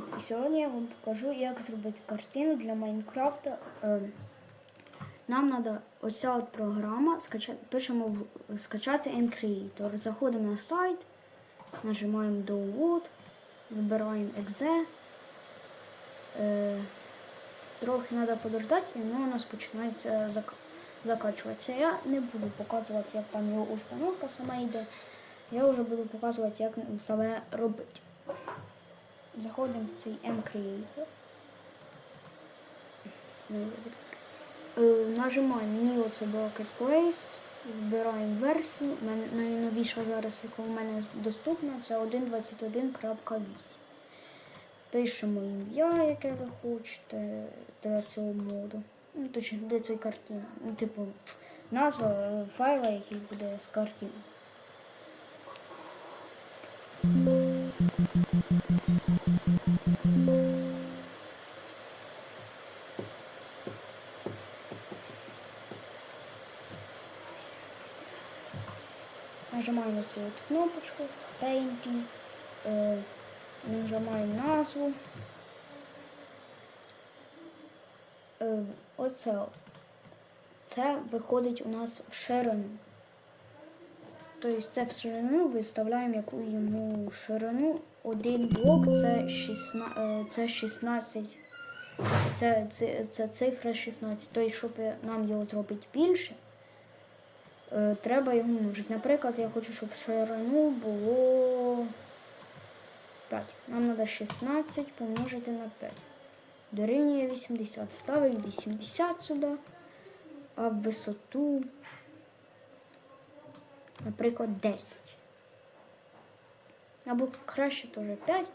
Привіт! І сьогодні я вам покажу, як зробити картину для Майнкрафта. Ем, Нам треба ось ця от програма, скачати, пишемо скачати N-Creator. Заходимо на сайт, нажимаємо Download, вибираємо exe. Е, Трохи треба подождати, і воно у нас починається закачуватися. Я не буду показувати, як там його установка сама йде. Я вже буду показувати, як саме робити. Заходимо в цей M-Creator. Е, Нажимаємо New це Marketplace, вибираємо версію. Найновіша зараз, яка у мене доступна, це 1.21.8. Пишемо ім'я, яке ви хочете для цього моду. Ну, точно, для цієї картини. Ну, типу, назва е, файла, який буде з картини. Нажимаємо цю кнопочку Painting, е, нажимаємо назву. Е, оце. Це виходить у нас в ширину. Тобто це в ширину виставляємо яку йому ширину. Один блок це 16, е, це 16 це, це, цифра 16. Тобто, щоб нам його зробити більше, треба його множити. Наприклад, я хочу, щоб ширину було 5. Нам треба 16 помножити на 5. Дорівнює 80. Ставимо 80 сюди, а висоту, наприклад, 10. Або краще теж 5.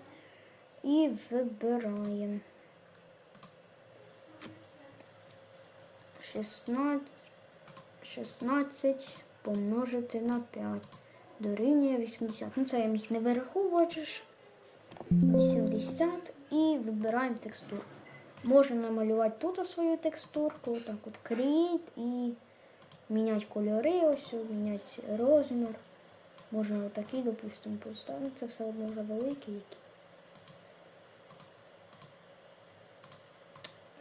І вибираємо. 16, 16 помножити на 5. Дорівнює 80. Ну це я міг не вираховувати. ж. 80 і вибираємо текстуру. Можемо намалювати тут свою текстурку, так от Create і міняти кольори, ось, міняти розмір. Можна отакий, допустимо, поставити. Це все одно завеликий. який.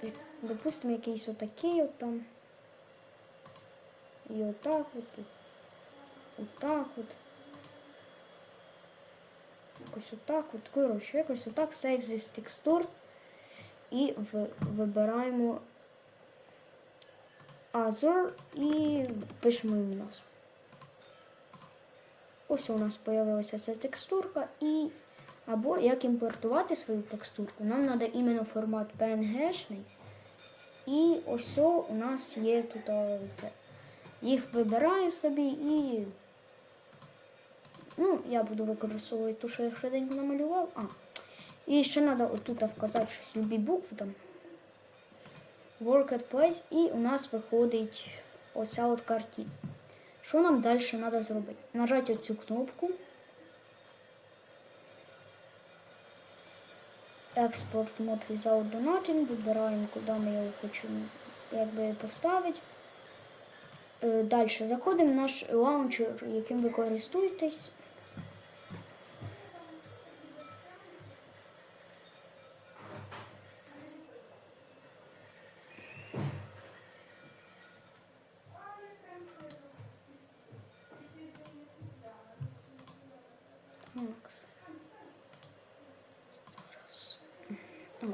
І, Допустимо, якийсь отакий от там. І отак от. Отак от. Якось отак от. Коротше, якось отак Save this texture. І вибираємо Other і пишемо їм назву. Ось у нас з'явилася ця текстурка і або як імпортувати свою текстурку. Нам треба іменно формат PNG-шний. І ось у нас є тут це. Їх вибираю собі і. Ну, я буду використовувати ту, що я швиденько намалював. А. І ще треба отут вказати щось любі букви там. Work place і у нас виходить оця от картина. Що нам далі треба зробити? Нажати оцю кнопку. Експорт without donating. Вибираємо, куди ми його хочемо якби, поставити. Е, Далі заходимо в наш лаунчер, яким ви користуєтесь.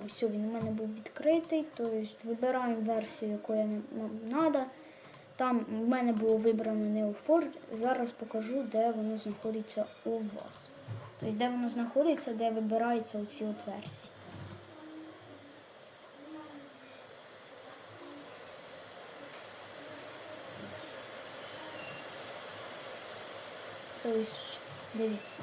Ось він у мене був відкритий. Тобто вибираємо версію, яку нам треба. Там в мене було вибрано Neo4. Зараз покажу, де воно знаходиться у вас. Тобто, де воно знаходиться, де вибираються оці от версії. Тобто, дивіться.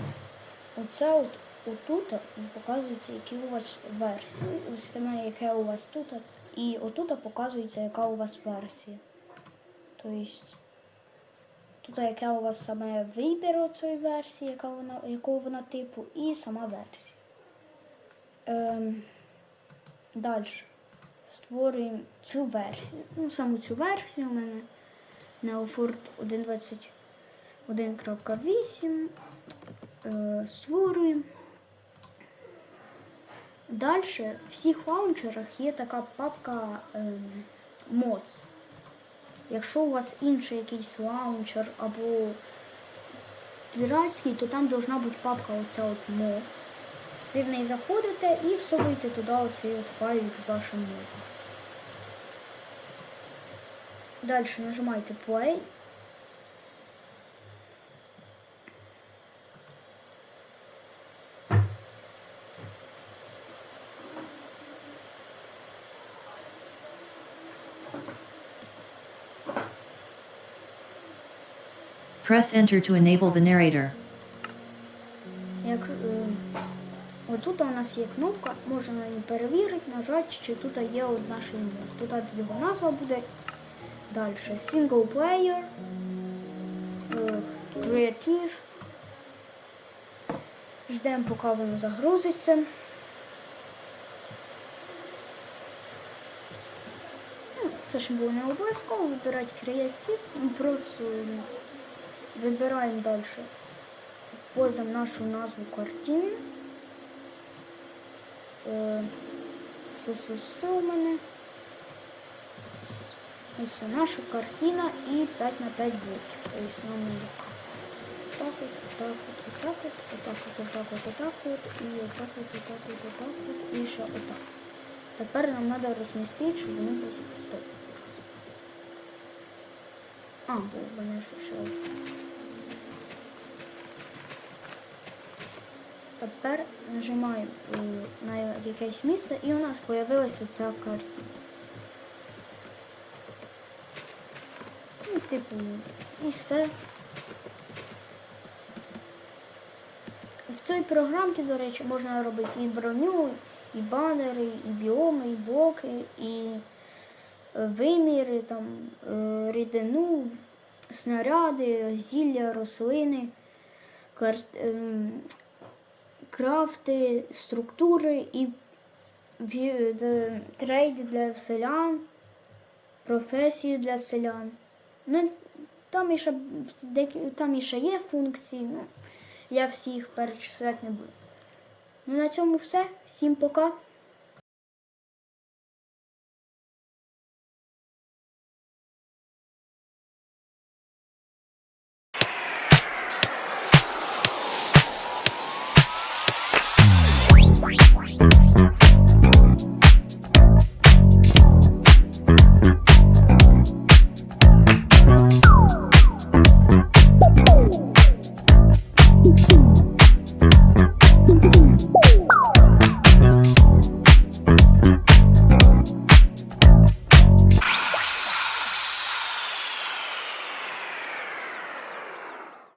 Оце от отут показується, які у вас версії. Ось яке у вас тут. І отут показується, яка у вас версія. Тобто, тут яка у вас саме вибір цієї версії, яка вона, якого вона типу, і сама версія. Ем, далі. Створюємо цю версію. Ну, саму цю версію у мене Neofort 1.21.8. Е, створюємо. Далі в всіх лаунчерах є така папка ем, mods. Якщо у вас інший якийсь лаунчер або піратський, то там должна бути папка оця от мод. Ви в неї заходите і всовуєте туди оцей от файлик з вашим модом. Далі нажимаєте play. Press enter to enable the narrator. Як, е, отут у нас є кнопка, можна на ній перевірити, нажати, чи тут є от наш. Тут його назва буде. Далі. Single player. е, Creative. Ждемо, поки воно загрузиться. Ну, Це ж було не обов'язково вибирати креатив, просто вибираємо далі. Вводимо нашу назву картини. Е, мене. Ось наша картина і 5 на 5 блоків. Тобто нам надо так от, так от, отак от, отак от, отак от, отак от, і отак от, отак от, отак от, і ще отак. Тепер нам треба розмістити, щоб вони були стоп. А, бо мене ще ще Тепер нажимаємо е, на якесь місце і у нас з'явилася ця карта. Ну, типу, і все. В цій програмці, до речі, можна робити і броню, і банери, і біоми, і блоки, і е, виміри, там, е, рідину, снаряди, зілля, рослини, кар... крафти, структури і трейди для селян, професії для селян. Ну, там іще, там іще є функції, ну, я всіх перечисляти не буду. Ну, на цьому все. Всім пока.